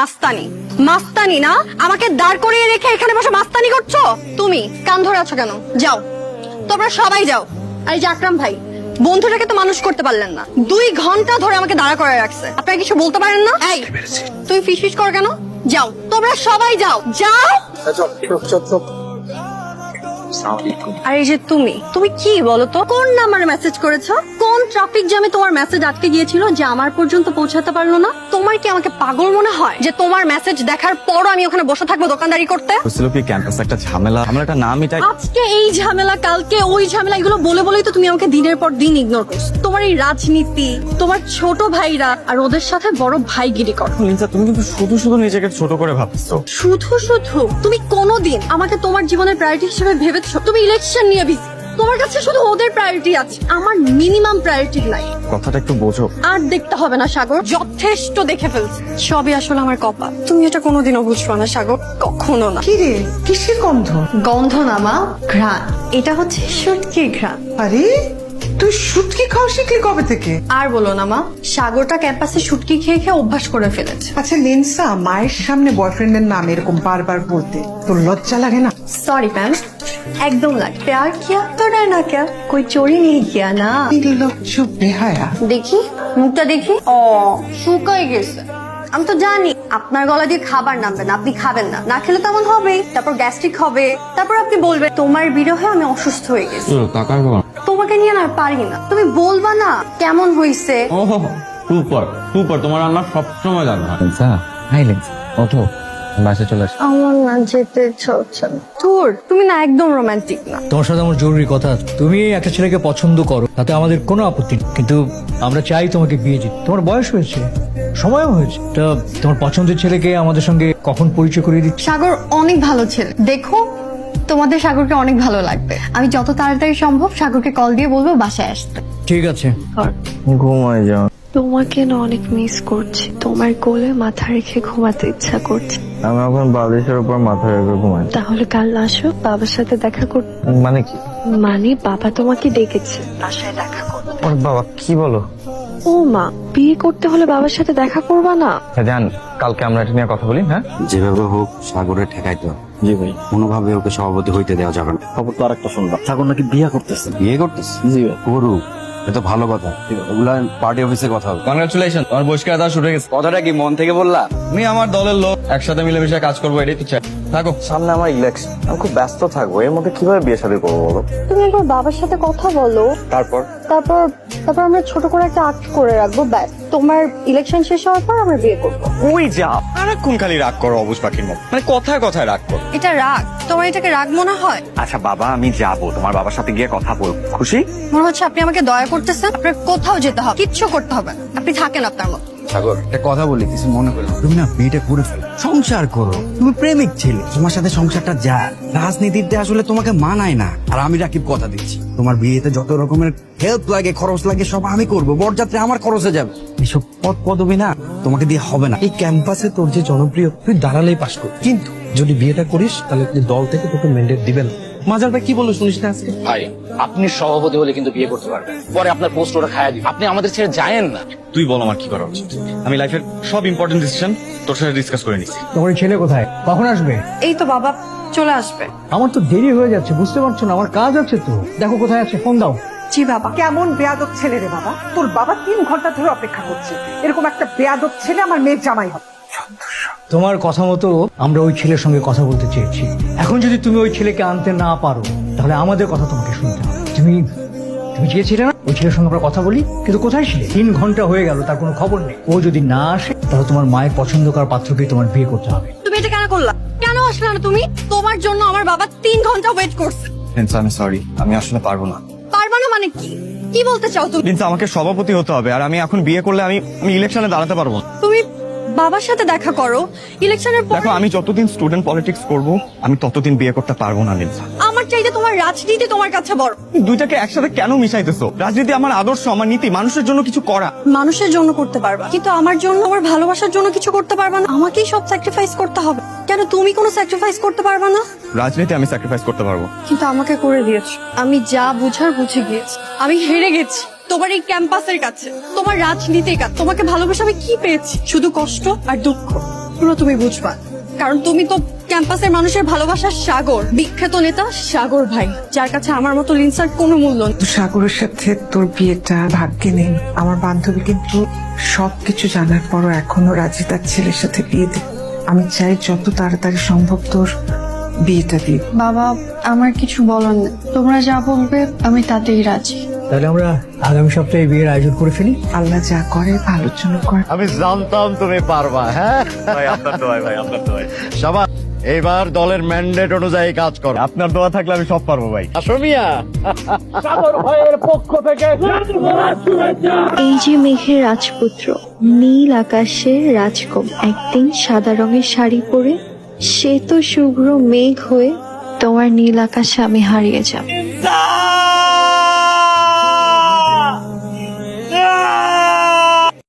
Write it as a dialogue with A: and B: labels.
A: মাস্তানি। মাস্তানি না? আমাকে দাঁড় করিয়ে রেখে এখানে বসে মাস্তানি করছ? তুমি কান ধরে আছো কেন? যাও। তোমরা সবাই যাও। আর এই যে আকরাম ভাই বন্ধুটাকে তো মানুষ করতে পারলেন না। দুই ঘণ্টা ধরে আমাকে দাঁড়া করে রাখছে। আপনারা কিছু বলতে পারেন না? এই তুমি ফিস ফিস করো কেন? যাও। তোমরা সবাই যাও। যাও। আর এই যে তুমি তুমি কি বলো তো কোন নাম্বারে মেসেজ করেছ? কোন ট্রাফিক জ্যামে তোমার মেসেজ আটকে গিয়েছিল যে আমার পর্যন্ত পৌঁছাতে পারল না? তোমার কি আমাকে পাগল মনে হয় যে তোমার মেসেজ দেখার পরও আমি ওখানে বসে থাকব দোকানদারি করতে?
B: হচ্ছিল কি ক্যাম্পাস একটা ঝামেলা? ঝামেলাটা না মিটাই
A: আজকে এই ঝামেলা কালকে ওই ঝামেলা এগুলো বলে বলেই তো তুমি আমাকে দিনের পর দিন ইগনোর করছ। তোমার এই রাজনীতি তোমার ছোট ভাইরা আর ওদের সাথে বড় ভাইগিরি করো।
B: লিনসা তুমি কিন্তু শুধু শুধু নিজেকে ছোট করে ভাবছ।
A: শুধু শুধু তুমি কোনোদিন আমাকে তোমার জীবনের প্রায়োরিটি হিসেবে তুমি ইলেকশন নিয়ে বিজি তোমার কাছে শুধু ওদের প্রায়োরিটি আছে আমার মিনিমাম প্রায়োরিটি নাই
B: কথাটা একটু বোঝো।
A: আর দেখতে হবে না সাগর। যথেষ্ট দেখে ফেলছি। সবই আসলে আমার কপাল। তুমি এটা কোনোদিনও না সাগর। কখনো না।
C: কি রে? কিসের গন্ধ?
A: গন্ধ না মা। ঘ্রাণ। এটা হচ্ছে সুটকি ঘ্রাণ।
C: আরে তুই শুটকি খাও শিখলি কবে থেকে?
A: আর বলো না মা। সাগরটা ক্যাম্পাসে শুটকি খেয়ে খেয়ে অভ্যাস করে ফেলেছে।
C: আচ্ছা লিনসা মায়ের সামনে বয়ফ্রেন্ডের নাম এরকম বারবার বলতে তোর লজ্জা লাগে না?
A: সরি ম্যাম एकदम लग प्यार किया तो डरना क्या कोई चोरी नहीं किया ना
C: নির্লজ্জ বেহায়া
A: দেখি মুখটা দেখি ও শুকাই গেছে আমি তো জানি আপনার গলা দিয়ে খাবার নামবে না আপনি খাবেন না না খেলে তেমন হবে তারপর গ্যাস্ট্রিক হবে তারপর আপনি বলবেন তোমার বিরহে আমি অসুস্থ হয়ে গেছি
B: টাকার বাবা
A: তোমাকে নিয়ে না আর পারি না তুমি বলবা না কেমন হইছে
B: ও সুপার সুপার তোমার রান্না সবসময় জানা লিনসা হাই লিনসা ওঠো বাসে চলে আসো।
A: আমার না যেতে ইচ্ছা না। ধুর তুমি না একদম রোমান্টিক না।
D: তোমার সাথে আমার জরুরি কথা আছে তুমি একটা ছেলেকে পছন্দ করো তাতে আমাদের কোনো আপত্তি নেই। কিন্তু আমরা চাই তোমাকে বিয়ে দিতে। তোমার বয়স হয়েছে সময়ও হয়েছে। তা তোমার পছন্দের ছেলেকে আমাদের সঙ্গে কখন পরিচয় করিয়ে দিচ্ছি?
A: সাগর অনেক ভালো ছেলে। দেখো তোমাদের সাগরকে অনেক ভালো লাগবে। আমি যত তাড়াতাড়ি সম্ভব সাগরকে কল দিয়ে বলব বাসায় আসতে।
D: ঠিক আছে।
B: ঘুমাই যাও।
E: তোমাকে না অনেক মিস করছি। তোমার কোলে মাথা রেখে ঘুমাতে ইচ্ছা করছে।
B: আমি এখন বালিশের উপর মাথা রেখে ঘুমাই।
E: তাহলে কাল আসো বাবার সাথে দেখা কর
B: মানে কি?
E: মানে বাবা তোমাকে ডেকেছে বাসায় দেখা কর
B: ওর বাবা কি বলো?
E: ও মা বিয়ে করতে হলে বাবার সাথে দেখা করবা না?
B: জান কালকে আমরা এটা নিয়ে কথা বলি হ্যাঁ?
F: যেভাবে হোক সাগরে ঠেকাইতে হবে
B: জি ভাই।
F: কোনোভাবে ওকে সভাপতি হইতে দেওয়া যাবে না।
B: খবর তো আরেকটা শুনবা সাগর নাকি বিয়ে করতেছে?
F: বিয়ে করতেছে?
B: জি ভাই।
F: করুক। এটা ভালো কথা। ওগুলা পার্টি অফিসে কথা হবে।
B: কংগ্রাচুলেশন তোমার বহিষ্কার দেওয়া শুরু গেছে।
F: কথাটা কি মন থেকে বললা?
B: আমি আমার দলের লোক একসাথে মিলেমিশে কাজ করব এটাই তো চাই। থাকো। সামনে আমার ইলেকশন আমি খুব ব্যস্ত থাকব এর মধ্যে কীভাবে বিয়ে শাদী করব বলো?
A: তুমি একবার বাবার সাথে কথা বলো।
B: তারপর?
A: তারপর তারপর আমরা ছোট করে একটা আর্ট করে রাখব ব্যাস। তোমার ইলেকশন শেষ হওয়ার পর আমরা বিয়ে করব।
B: ওই যা আর কোন খালি রাগ করো অবুজ পাখির মতো। মানে কথায় কথায় রাগ করো।
A: এটা রাগ। তোমার এটাকে রাগ মনে হয়?
B: আচ্ছা বাবা আমি যাব। তোমার বাবার সাথে গিয়ে কথা বলব খুশি?
A: মনে হচ্ছে আপনি আমাকে দয়া করতেছেন। আপনার কোথাও যেতে হবে কিচ্ছু করতে হবে না। আপনি থাকেন আপনার মতো।
F: সাগর। একটা কথা বলি, কিছু মনে করো তুমি না বিয়েটা করে ফেলো। সংসার করো। তুমি প্রেমিক ছেলে। তোমার সাথে সংসারটা যা রাজনীতিতে আসলে তোমাকে মানায় না। আর আমি রাকিব কথা দিচ্ছি। তোমার বিয়েতে যত রকমের হেল্প লাগে, খরচ লাগে, সব আমি করব। বরযাত্রী আমার খরচে যাবে। এসব পদ পদবি না, তোমাকে দিয়ে হবে না।
G: এই ক্যাম্পাসে তোর যে জনপ্রিয়, তুই দাঁড়ালেই পাস কর কিন্তু যদি বিয়েটা করিস, তাহলে দল থেকে তোকে ম্যান্ডেট দিবে না। মাজার ভাই কি বলল শুনিস না আজকে?
H: ভাই আপনি সভাপতি হলে কিন্তু বিয়ে করতে পারবেন। পরে আপনার পোস্ট ওরা খায়া দিবে। আপনি আমাদের ছেড়ে যায়েন না।
B: তুই বল আমার কি করা উচিত। আমি লাইফের সব ইম্পর্টেন্ট ডিসিশন তোর সাথে ডিসকাস করে নিছি।
D: তোমার ছেলে কোথায়? কখন আসবে?
A: এই তো বাবা চলে আসবে।
D: আমার তো দেরি হয়ে যাচ্ছে বুঝতে পারছ না? আমার কাজ আছে তো। দেখো কোথায় আছে ফোন দাও।
A: জি বাবা।
C: কেমন বেয়াদব ছেলে রে বাবা? তোর বাবা তিন ঘণ্টা ধরে অপেক্ষা করছে। এরকম একটা বেয়াদব ছেলে আমার মেয়ের জামাই হবে।
D: তোমার কথা মতো আমরা ওই ছেলের সঙ্গে কথা বলতে চেয়েছি। এখন যদি তুমি ওই ছেলেকে আনতে না পারো তাহলে আমাদের কথা তোমাকে শুনতে হবে। তুমি তুমি চেয়েছিলে না? ওই ছেলের সঙ্গে আমরা কথা বলি কিন্তু কোথায় ছিলে? তিন ঘণ্টা হয়ে গেল তার কোনো খবর নেই। ও যদি না আসে তাহলে তোমার মায়ের পছন্দ করার পাত্রকে তোমার বিয়ে করতে হবে।
A: তুমি এটা কেন করলা? কেন আসলে না তুমি? তোমার জন্য আমার বাবা তিন ঘণ্টা ওয়েট করছে।
B: লিনসা আমি সরি আমি আসলে পারব না।
A: পারবা না মানে কি? কি বলতে চাও তুমি?
B: লিনসা আমাকে সভাপতি হতে হবে আর আমি এখন বিয়ে করলে আমি আমি ইলেকশনে দাঁড়াতে পারব না।
A: তুমি বাবার সাথে দেখা করো। ইলেকশনের পর
B: দেখো আমি যতদিন স্টুডেন্ট পলিটিক্স করব আমি ততদিন বিয়ে করতে পারব না লিনসা
A: আমার চাইতে তোমার রাজনীতি তোমার কাছে বড়।
B: দুইটাকে একসাথে কেন মিশাইতেছো? রাজনীতি আমার আদর্শ আমার নীতি মানুষের জন্য কিছু করা।
A: মানুষের জন্য করতে পারবা কিন্তু আমার জন্য আমার ভালোবাসার জন্য কিছু করতে পারবা না। আমাকেই সব স্যাক্রিফাইস করতে হবে। কেন তুমি কোনো স্যাক্রিফাইস করতে পারবা না?
B: রাজনীতি আমি স্যাক্রিফাইস করতে পারব।
A: কিন্তু আমাকে করে দিয়েছ। আমি যা বুঝার বুঝে গিয়েছি। আমি হেরে গেছি। তোমার এই ক্যাম্পাসের কাছে তোমার রাজনীতির কাছে তোমাকে ভালোবাসা আমি কি পেয়েছি? শুধু কষ্ট আর দুঃখ। পুরো তুমি বুঝবা। কারণ তুমি তো ক্যাম্পাসের মানুষের ভালোবাসার সাগর বিখ্যাত নেতা সাগর ভাই যার কাছে আমার মতো লিনসার কোনো মূল্য নেই।
C: সাগরের সাথে তোর বিয়েটা ভাগ্যে নেই। আমার বান্ধবী কিন্তু সবকিছু জানার পরও এখনও রাজি তার ছেলের সাথে বিয়ে দিই আমি চাই যত তাড়াতাড়ি সম্ভব তোর বিয়েটা দিই
E: বাবা আমার কিছু বলার নেই। তোমরা যা বলবে আমি তাতেই রাজি।
D: তাহলে আমরা আগামী সপ্তাহে বিয়ের আয়োজন করে ফেলি।
C: আল্লাহ যা করে ভালোর জন্য করে।
I: আমি জানতাম তুমি পারবা হ্যাঁ? ভাই আপনার দোয়াই ভাই আপনার দোয়াই। সবাই এবার দলের ম্যান্ডেট অনুযায়ী কাজ করো। আপনার দোয়া থাকলে আমি সব পারব ভাই।
H: আসো মিয়া। সাগর ভাইয়ের পক্ষ থেকে
E: এই যে মেঘের রাজপুত্র নীল আকাশের রাজকম একদিন সাদা রঙের শাড়ি পরে সে তো শুভ্র মেঘ হয়ে তোমার নীল আকাশে আমি হারিয়ে যাব।